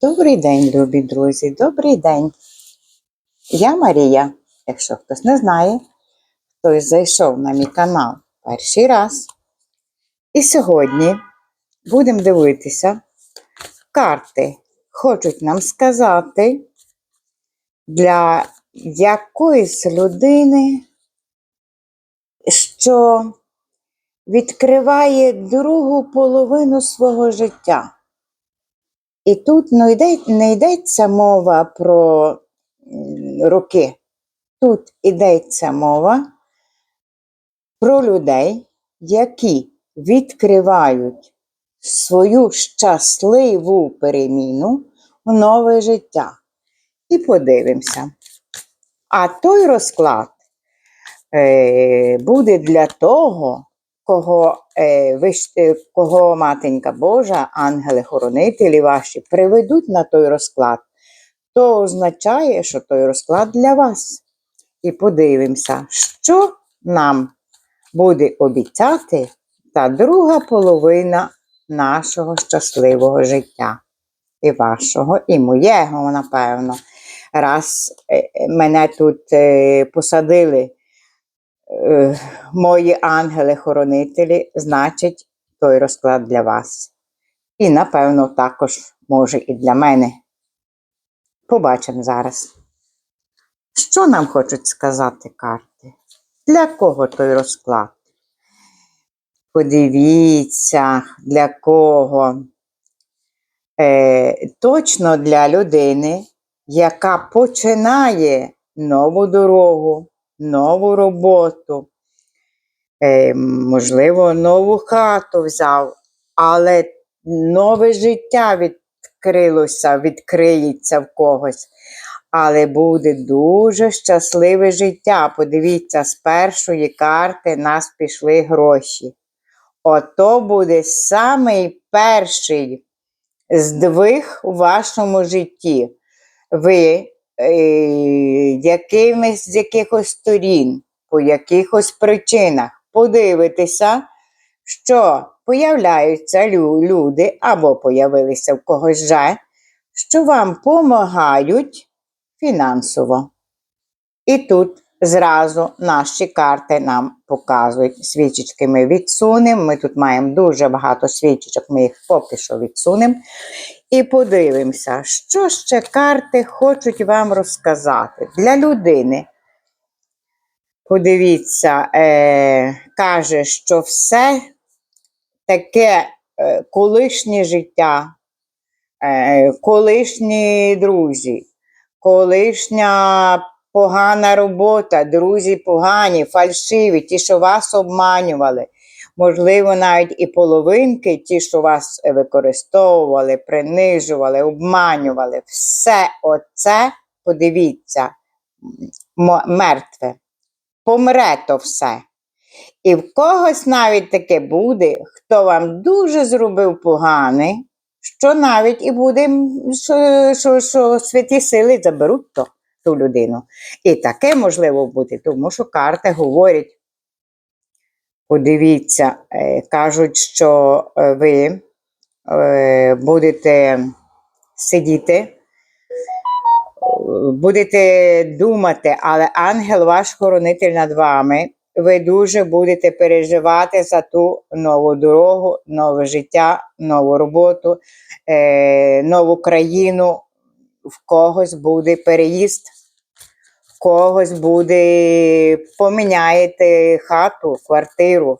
Добрий день, любі друзі, добрий день. Я Марія. Якщо хтось не знає, хтось зайшов на мій канал перший раз. І сьогодні будемо дивитися, карти хочуть нам сказати, для якоїсь людини, що відкриває другу половину свого життя. І тут не, йде, не йдеться мова про м, роки. Тут йдеться мова про людей, які відкривають свою щасливу переміну в нове життя. І подивимося. А той розклад е, буде для того, кого, е, виш- е, кого Матенька Божа, ангели-хоронителі ваші приведуть на той розклад, то означає, що той розклад для вас. І подивимося, що нам буде обіцяти та друга половина нашого щасливого життя. І вашого, і моєго, напевно. Раз е, е, мене тут е, посадили мої ангели-хоронителі, значить, той розклад для вас. І, напевно, також може і для мене. Побачимо зараз. Що нам хочуть сказати карти? Для кого той розклад? Подивіться, для кого. Е, точно для людини, яка починає нову дорогу, нову роботу, е, можливо, нову хату взяв, але нове життя відкрилося, відкриється в когось. Але буде дуже щасливе життя. Подивіться, з першої карти нас пішли гроші. Ото буде самий перший здвиг у вашому житті. Ви якимись з якихось сторін, по якихось причинах подивитеся, що появляються люди або появилися в когось вже, що вам допомагають фінансово. І тут зразу наші карти нам показують. Свічечки ми відсунемо. Ми тут маємо дуже багато свічечок, ми їх поки що відсунемо. І подивимося, що ще карти хочуть вам розказати для людини. Подивіться, е, каже, що все таке е, колишнє життя, е, колишні друзі, колишня погана робота, друзі погані, фальшиві, ті, що вас обманювали. Можливо, навіть і половинки, ті, що вас використовували, принижували, обманювали. Все оце, подивіться, мертве. Помре то все. І в когось навіть таке буде, хто вам дуже зробив погане, що навіть і буде, що, що, що святі сили заберуть то, ту людину. І таке можливо бути, тому що карти говорять. Подивіться, е, кажуть, що е, ви е, будете сидіти, будете думати, але ангел ваш хоронитель над вами. Ви дуже будете переживати за ту нову дорогу, нове життя, нову роботу, нову країну. В когось буде переїзд, в когось буде поміняєте хату, квартиру,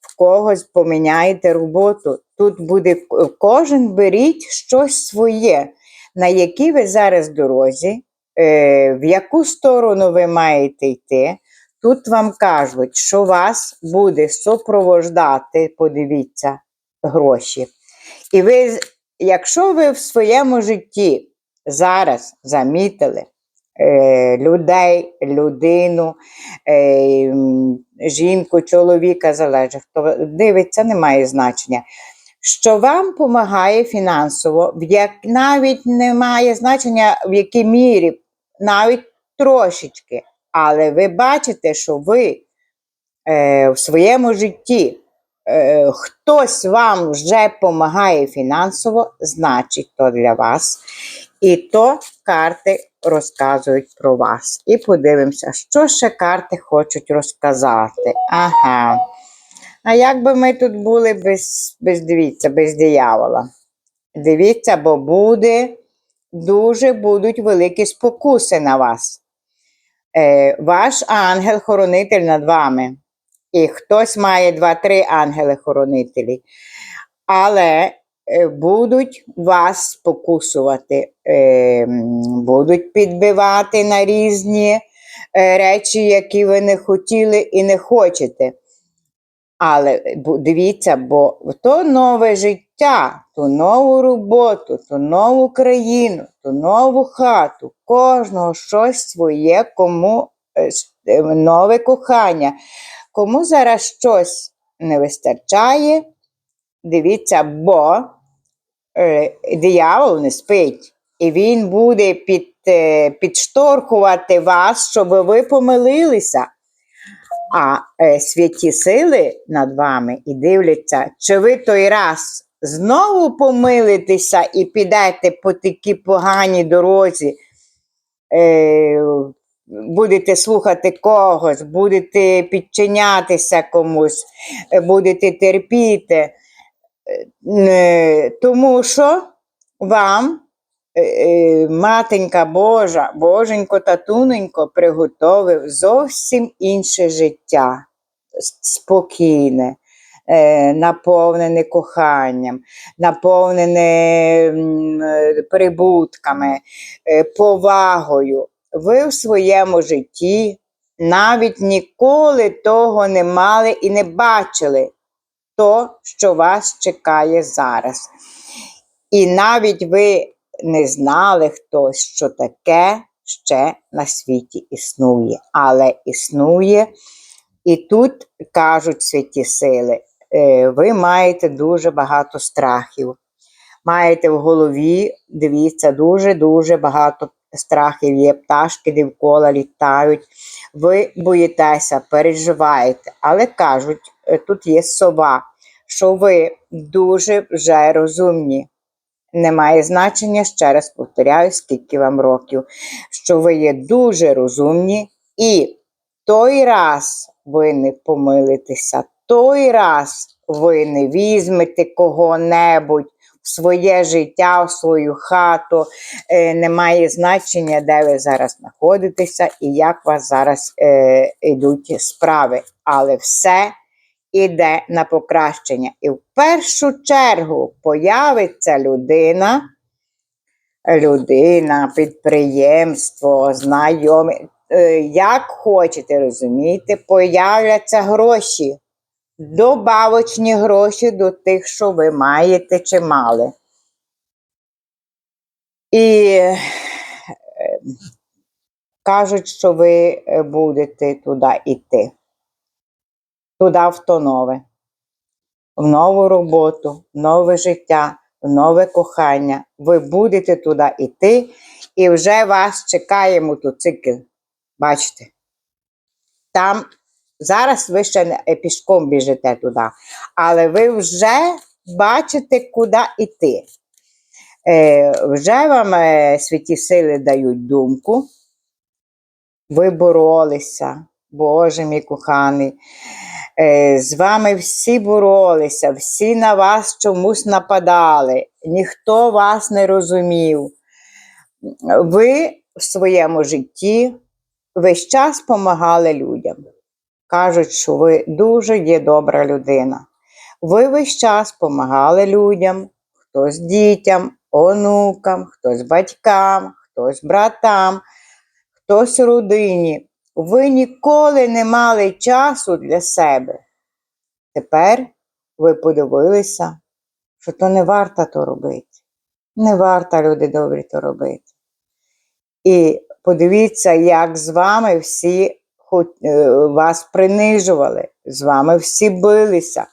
в когось поміняєте роботу. Тут буде кожен беріть щось своє, на якій ви зараз дорозі, е, в яку сторону ви маєте йти. Тут вам кажуть, що вас буде супровождати, подивіться, гроші. І ви, якщо ви в своєму житті зараз замітили людей, людину, е, жінку, чоловіка, залежить, хто дивиться, не має значення. Що вам допомагає фінансово, як навіть не має значення в якій мірі, навіть трошечки. Але ви бачите, що ви е, в своєму житті е, хтось вам вже допомагає фінансово, значить то для вас. І то карти розказують про вас. І подивимося, що ще карти хочуть розказати. Ага. А як би ми тут були без, без дивіться, без диявола? Дивіться, бо буде, дуже будуть великі спокуси на вас. Е, ваш ангел-хоронитель над вами. І хтось має два-три ангели-хоронителі. Але будуть вас спокусувати, е, будуть підбивати на різні е, речі, які ви не хотіли і не хочете. Але дивіться, бо то нове життя, ту нову роботу, ту нову країну, ту нову хату, кожного щось своє, кому е, е, нове кохання. Кому зараз щось не вистачає, дивіться, бо е, диявол не спить, і він буде під, е, вас, щоб ви помилилися. А е, святі сили над вами і дивляться, чи ви той раз знову помилитеся і підете по такій поганій дорозі, будете слухати когось, будете підчинятися комусь, будете терпіти. Е, Тому що вам е, е, матенька Божа, Боженько татуненько приготовив зовсім інше життя, спокійне, е, наповнене коханням, наповнене е, прибутками, е, повагою. Ви в своєму житті навіть ніколи того не мали і не бачили то, що вас чекає зараз. І навіть ви не знали хтось, що таке ще на світі існує. Але існує, і тут кажуть святі сили, е, ви маєте дуже багато страхів. Маєте в голові, дивіться, дуже-дуже багато страхів є, пташки довкола літають. Ви боїтеся, переживаєте, але кажуть, е, тут є сова, що ви дуже вже розумні. Немає значення, ще раз повторяю, скільки вам років, що ви є дуже розумні, і той раз ви не помилитеся, той раз ви не візьмете кого-небудь своє життя, в свою хату. Е, немає значення, де ви зараз знаходитеся і як у вас зараз е, йдуть справи. Але все іде на покращення. І в першу чергу появиться людина, людина, підприємство, знайомі. Е, Як хочете розумієте, появляться гроші, добавочні гроші до тих, що ви маєте чи мали. І е, кажуть, що ви е, будете туди йти туди в то нове, в нову роботу, в нове життя, в нове кохання. Ви будете туди йти, і вже вас чекає мотоцикл. Бачите? Там зараз ви ще не е, пішком біжите туди, але ви вже бачите, куди йти. Е, вже вам е, святі сили дають думку. Ви боролися, Боже мій коханий. Е, З вами всі боролися, всі на вас чомусь нападали, ніхто вас не розумів. Ви в своєму житті весь час допомагали людям. Кажуть, що ви дуже є добра людина. Ви весь час допомагали людям, хтось дітям, онукам, хтось батькам, хтось братам, хтось родині. Ви ніколи не мали часу для себе. Тепер ви подивилися, що то не варто то робити. Не варто, люди добрі, то робити. І подивіться, як з вами всі вас принижували, з вами всі билися.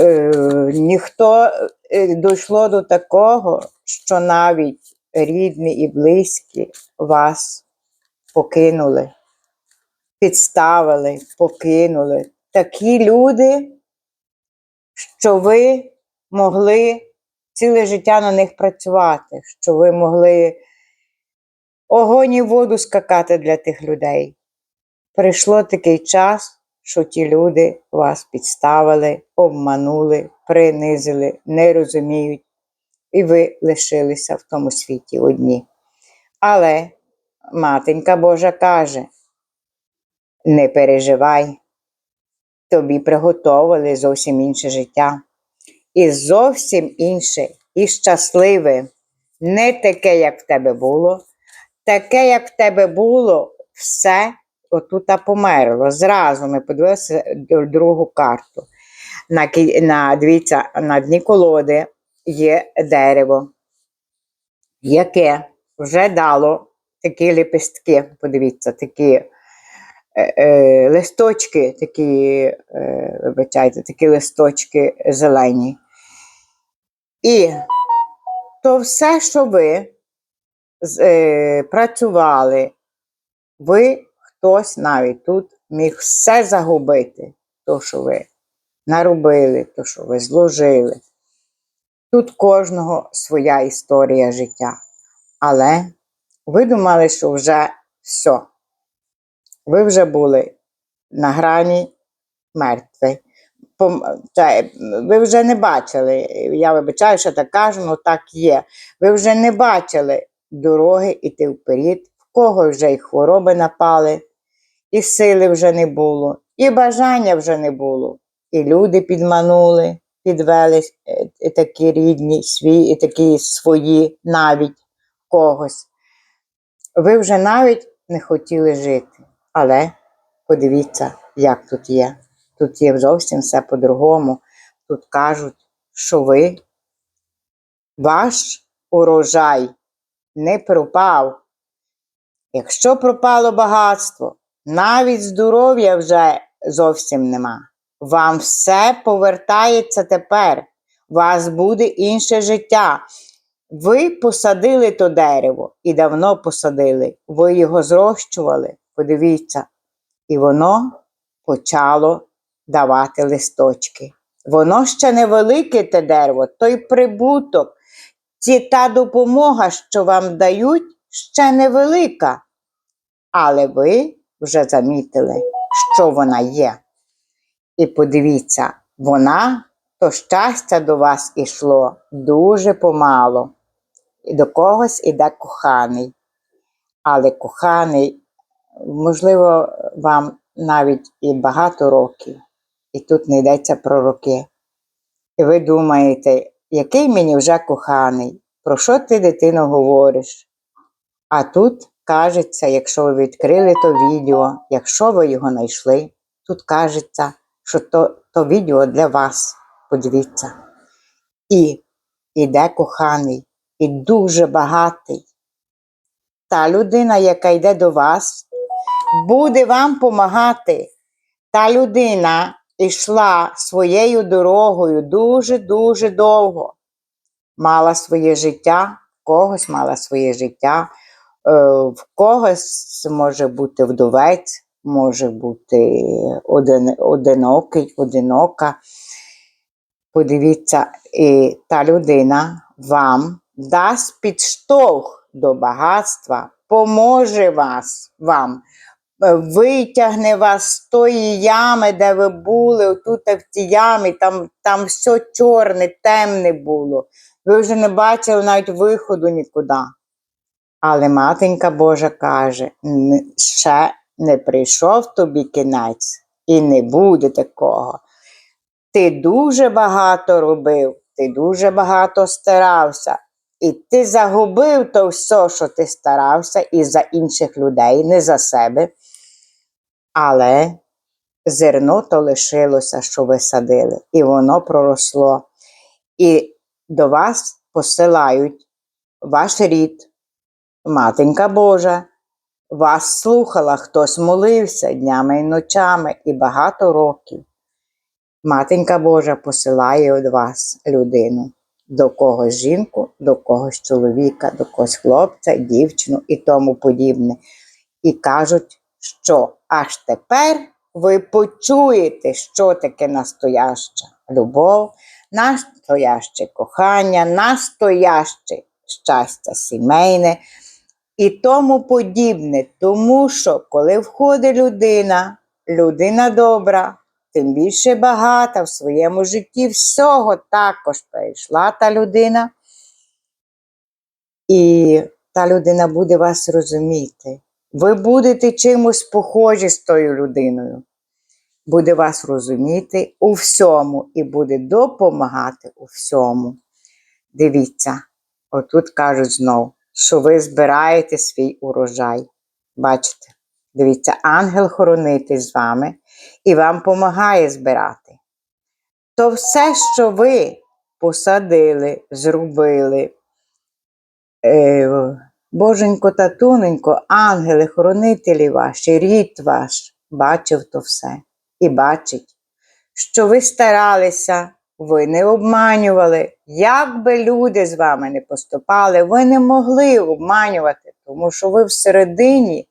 Е, Ніхто е, дійшло до такого, що навіть рідні і близькі вас покинули, підставили, покинули. Такі люди що ви могли ціле життя на них працювати, що ви могли огонь і воду скакати для тих людей. Прийшло такий час, що ті люди вас підставили, обманули, принизили, не розуміють, і ви лишилися в тому світі одні. Але матенька Божа каже: не переживай, тобі приготовили зовсім інше життя. І зовсім інше, і щасливе, не таке, як в тебе було, таке, як в тебе було, все отута померло. Зразу ми подивилися другу карту. На, на, дивіться, на дні колоди є дерево, яке вже дало такі лепестки, подивіться, такі е, е, листочки, такі, е, вибачайте, такі листочки зелені. І то все, що ви е, працювали, ви хтось навіть тут міг все загубити, то, що ви наробили, то, що ви зложили. Тут кожного своя історія життя. Але ви думали, що вже все. Ви вже були на грані мертві. Ви вже не бачили, я вибачаю, що так кажу, але так є. Ви вже не бачили дороги іти вперед, в кого вже і хвороби напали, і сили вже не було, і бажання вже не було. І люди підманули, підвели е, і такі рідні, свої, і такі свої навіть когось. Ви вже навіть не хотіли жити. Але подивіться, як тут є. Тут є зовсім все по-другому. Тут кажуть, що ви, ваш урожай не пропав. Якщо пропало багатство, навіть здоров'я вже зовсім нема. Вам все повертається тепер. Вас буде інше життя. Ви посадили то дерево і давно посадили. Ви його зрощували, подивіться, і воно почало давати листочки. Воно ще невелике те дерево, той прибуток, ці та допомога, що вам дають, ще невелика. Але ви вже замітили, що вона є. І подивіться, вона, то щастя до вас ішло дуже помало. І до когось іде коханий. Але коханий, можливо, вам навіть і багато років, і тут не йдеться про роки. І ви думаєте, який мені вже коханий, про що ти, дитино, говориш? А тут кажеться, якщо ви відкрили то відео, якщо ви його знайшли, тут кажеться, що то, то відео для вас. Подивіться. І іде коханий, і дуже багатий. Та людина, яка йде до вас, буде вам помагати. Та людина йшла своєю дорогою дуже-дуже довго. Мала своє життя, когось мала своє життя, в когось може бути вдовець, може бути один, одинокий, одинока. Подивіться, і та людина вам дасть підштовх до багатства, поможе вас вам, е, витягне вас з тої ями, де ви були, отут в тій ямі, там, там все чорне, темне було. Ви вже не бачили навіть виходу нікуди. Але матенька Божа каже: ще не прийшов тобі кінець, і не буде такого. Ти дуже багато робив, ти дуже багато старався, і ти загубив то все, що ти старався, і за інших людей, не за себе. Але зерно то лишилося, що ви садили, і воно проросло. І до вас посилають ваш рід, Матенька Божа. Вас слухала, хтось молився днями і ночами і багато років. Матенька Божа посилає від вас людину, до когось жінку, до когось чоловіка, до когось хлопця, дівчину і тому подібне. І кажуть, що аж тепер ви почуєте, що таке настояща любов, настояще кохання, настояще щастя сімейне і тому подібне. Тому що, коли входить людина, людина добра, тим більше багата в своєму житті, всього також перейшла та людина. І та людина буде вас розуміти. Ви будете чимось похожі з тою людиною. Буде вас розуміти у всьому і буде допомагати у всьому. Дивіться, отут кажуть знов, що ви збираєте свій урожай. Бачите? Дивіться, ангел-хоронитель з вами і вам допомагає збирати. То все, що ви посадили, зробили, е, Боженько та тоненько, ангели, хоронителі ваші, рід ваш, бачив то все і бачить, що ви старалися, ви не обманювали. Як би люди з вами не поступали, ви не могли обманювати, тому що ви всередині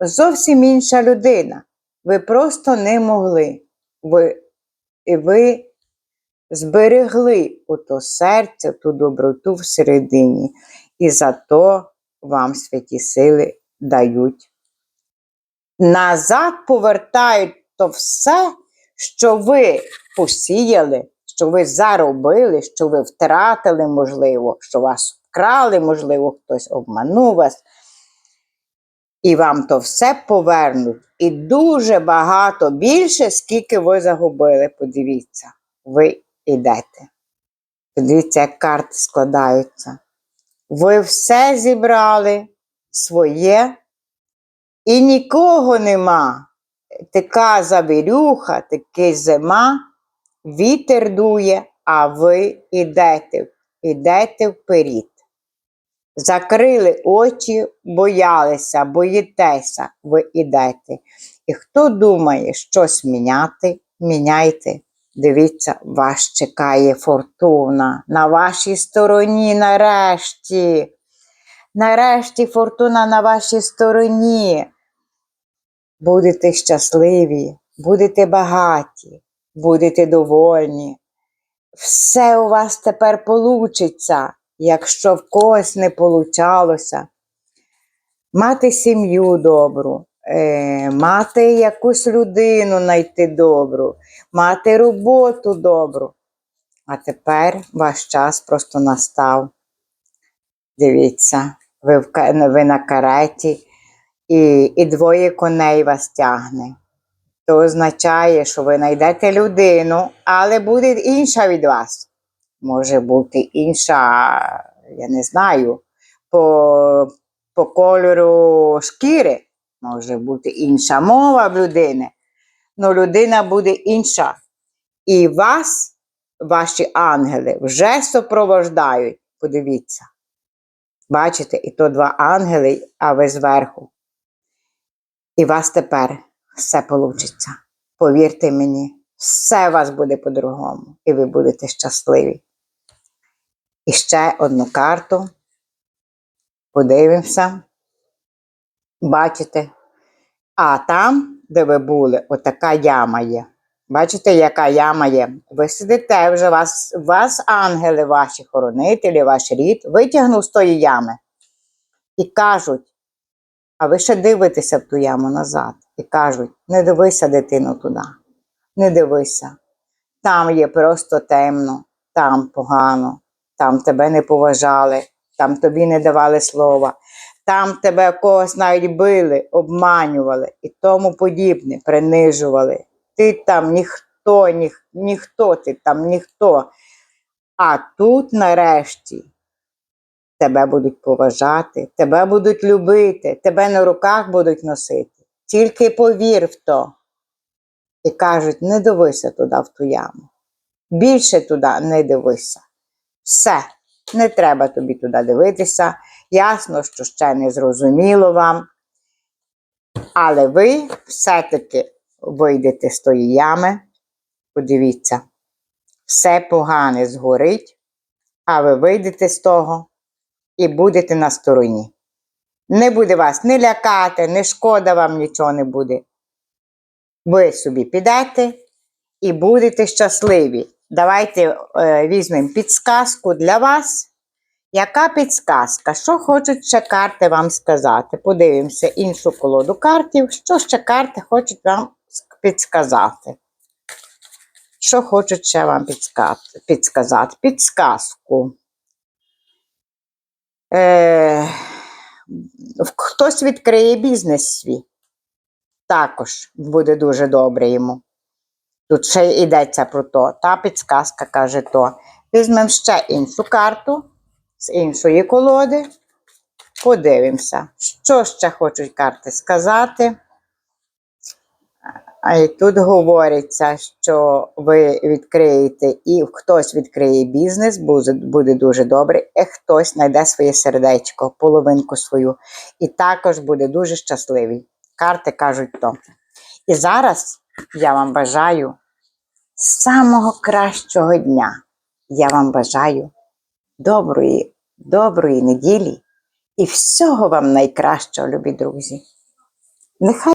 зовсім інша людина. Ви просто не могли. Ви, і ви зберегли ото серце, ту доброту всередині. І за то вам святі сили дають. Назад повертають то все, що ви посіяли, що ви заробили, що ви втратили, можливо, що вас вкрали, можливо, хтось обманув вас. І вам то все повернуть. І дуже багато більше, скільки ви загубили. Подивіться, ви йдете. Подивіться, як карти складаються. Ви все зібрали своє, і нікого нема. Така завірюха, таки зима, вітер дує, а ви йдете, йдете вперед. Закрили очі, боялися, боїтеся, ви йдете. І хто думає щось міняти, міняйте. Дивіться, вас чекає фортуна на вашій стороні нарешті. Нарешті фортуна на вашій стороні. Будете щасливі, будете багаті, будете довольні. Все у вас тепер получиться, якщо в когось не получалося. Мати сім'ю добру, е, мати якусь людину знайти добру, мати роботу добру. А тепер ваш час просто настав. Дивіться, ви, в, ви на кареті, і, і двоє коней вас тягне. То означає, що ви знайдете людину, але буде інша від вас. Може бути інша, я не знаю, по, по кольору шкіри, може бути інша мова в людини, але людина буде інша. І вас, ваші ангели, вже супровождають. Подивіться. Бачите, і то два ангели, а ви зверху. І вас тепер все получиться. Повірте мені, все у вас буде по-другому, і ви будете щасливі. І ще одну карту. Подивимося. Бачите? А там, де ви були, отака яма є. Бачите, яка яма є? Ви сидите вже, вас, вас ангели, ваші хоронителі, ваш рід, витягнув з тої ями і кажуть, а ви ще дивитеся в ту яму назад. І кажуть, не дивися, дитину, туди. Не дивися. Там є просто темно, там погано, там тебе не поважали, там тобі не давали слова, там тебе когось навіть били, обманювали і тому подібне, принижували. Ти там ніхто, ніх, ніхто, ти там ніхто. А тут нарешті тебе будуть поважати, тебе будуть любити, тебе на руках будуть носити. Тільки повір в то. І кажуть, не дивися туди в ту яму. Більше туди не дивися. Все, не треба тобі туди дивитися. Ясно, що ще не зрозуміло вам. Але ви все-таки вийдете з тої ями. Подивіться, все погане згорить, а ви вийдете з того і будете на стороні. Не буде вас не лякати, не шкода вам нічого не буде. ви собі підете і будете щасливі. Давайте е, візьмемо підсказку для вас. Яка підсказка? Що хочуть ще карти вам сказати? Подивимося іншу колоду картів. Що ще карти хочуть вам ск- підсказати? Що хочуть ще вам підска- підсказати? Підсказку. Е, хтось відкриє бізнес свій. Також буде дуже добре йому. Тут ще йдеться про то. Та підсказка каже то. Візьмемо ще іншу карту з іншої колоди. Подивимося, що ще хочуть карти сказати. А і тут говориться, що ви відкриєте і хтось відкриє бізнес, буде, дуже добре, і хтось знайде своє сердечко, половинку свою, і також буде дуже щасливий. Карти кажуть то. І зараз я вам бажаю самого кращого дня. Я вам бажаю доброї, доброї неділі і всього вам найкращого, любі друзі. Нехай